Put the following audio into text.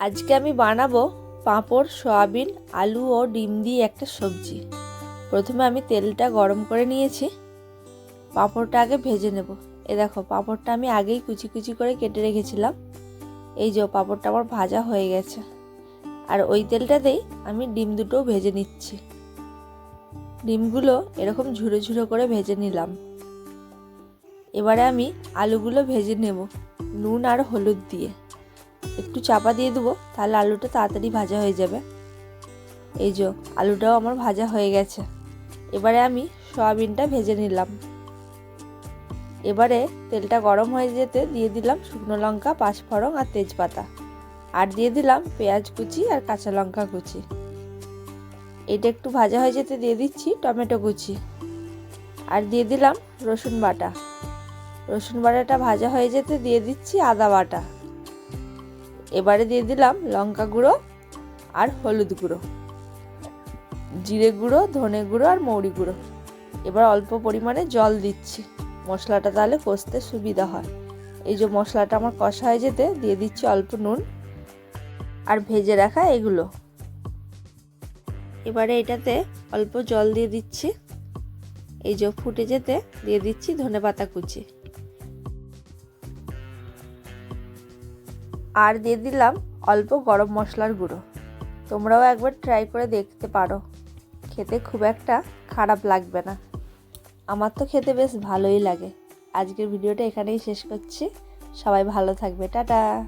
আজকে আমি বানাবো পাঁপড়, সয়াবিন, আলু ও ডিম দিয়ে একটা সবজি। প্রথমে আমি তেলটা গরম করে নিয়েছি। পাঁপড়টা আগে ভেজে নেব। এ দেখো, পাঁপড়টা আমি আগেই কুচি কুচি করে কেটে রেখেছিলাম। এই যে পাঁপড়টা আমার ভাজা হয়ে গেছে। আর ওই তেলটাতেই আমি ডিম দুটোও ভেজে নিচ্ছি। ডিমগুলো এরকম ঝুড়ো ঝুড়ো করে ভেজে নিলাম। এবারে আমি আলুগুলো ভেজে নেব, নুন আর হলুদ দিয়ে। একটু চাপা দিয়ে দেবো, তাহলে আলুটা তাড়াতাড়ি ভাজা হয়ে যাবে। এই যে, আলুটাও আমার ভাজা হয়ে গেছে। এবারে আমি সয়াবিনটা ভেজে নিলাম। এবারে তেলটা গরম হয়ে যেতে দিয়ে দিলাম শুকনো লঙ্কা, পাঁচফোড়ন আর তেজপাতা। আর দিয়ে দিলাম পেঁয়াজ কুচি আর কাঁচা লঙ্কা কুচি। এটা একটু ভাজা হয়ে যেতে দিয়ে দিচ্ছি টমেটো কুচি। আর দিয়ে দিলাম রসুন বাটা। রসুন বাটাটা ভাজা হয়ে যেতে দিয়ে দিচ্ছি আদা বাটা। এবারে দিয়ে দিলাম লঙ্কা গুঁড়ো আর হলুদ গুঁড়ো, জিরে গুঁড়ো, ধনে গুঁড়ো আর মৌরি গুঁড়ো। এবার অল্প পরিমাণে জল দিচ্ছি, মশলাটা তাহলে কষতে সুবিধা হয়। এই যে মশলাটা আমার কষা হয়ে যেতে দিয়ে দিচ্ছি অল্প নুন আর ভেজে রাখা এগুলো। এবারে এটাতে অল্প জল দিয়ে দিচ্ছি, এই যে ফুটে যেতে দিয়ে দিচ্ছি ধনে পাতা কুচি। আর দিয়ে দিলাম অল্প গরম মশলার গুঁড়ো। তোমরাও একবার ট্রাই করে দেখতে পারো। খেতে খুব একটা খারাপ লাগবে না। আমার তো খেতে বেশ ভালোই লাগে। আজকের ভিডিওটা এখানেই শেষ করছি। সবাই ভালো থাকবে। টাটা!